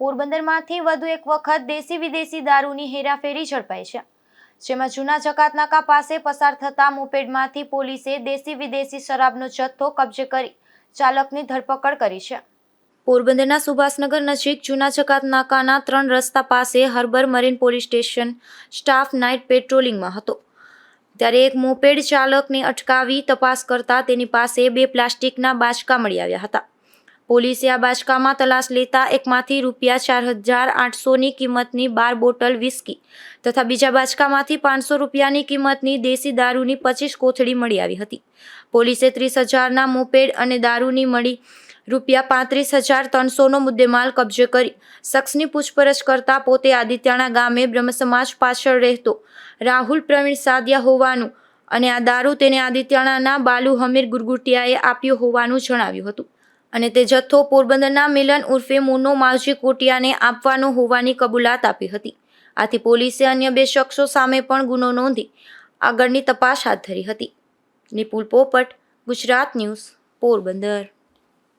પોરબંદરમાંથી વધુ એક વખત દેશી વિદેશી દારૂની હેરાફેરી ઝડપાઈ છે. જેમાં જૂના જકાતનાકા પાસે પસાર થતા મોપેડમાંથી પોલીસે દેશી વિદેશી શરાબનો જથ્થો કબજે કરી ચાલકની ધરપકડ કરી છે. પોરબંદરના સુભાષનગર નજીક જૂના જકાત નાકાના ત્રણ રસ્તા પાસે harbour marine police station staff night પેટ્રોલિંગમાં હતો. ત્યારે એક મોપેડ ચાલકને અટકાવી તપાસ કરતા તેની પાસે બે પ્લાસ્ટિકના બાચકા મળી આવ્યા હતા. પોલીસે આ બાચકામાં તલાશ લેતા એકમાંથી રૂપિયા ચાર હજાર આઠસોની કિંમતની બાર બોટલ વિસ્કી તથા બીજા બાચકામાંથી પાંચસો રૂપિયાની કિંમતની દેશી દારૂની પચીસ કોથળી મળી આવી હતી. પોલીસે ત્રીસ હજારના મોપેડ અને દારૂની મળી રૂપિયા પાંત્રીસ હજાર ત્રણસોનો મુદ્દેમાલ કબજે કરી. શખ્સની પૂછપરછ કરતા પોતે આદિત્યાણા ગામે બ્રહ્મ સમાજ પાછળ રહેતો રાહુલ પ્રવીણ સાદિયા હોવાનું અને આ દારૂ તેને આદિત્યાણાના બાલુ હમીર ગુરગુટિયાએ આપ્યો હોવાનું જણાવ્યું હતું. અને તે જથ્થો પોરબંદરના મિલન ઉર્ફે મુનો માવજી કોટિયાને આપવાનો હોવાની કબૂલાત આપી હતી. આથી પોલીસે અન્ય બે શખ્સો સામે પણ ગુનો નોંધી આગળની તપાસ હાથ ધરી હતી. નિપુલ પોપટ, ગુજરાત ન્યૂઝ, પોરબંદર.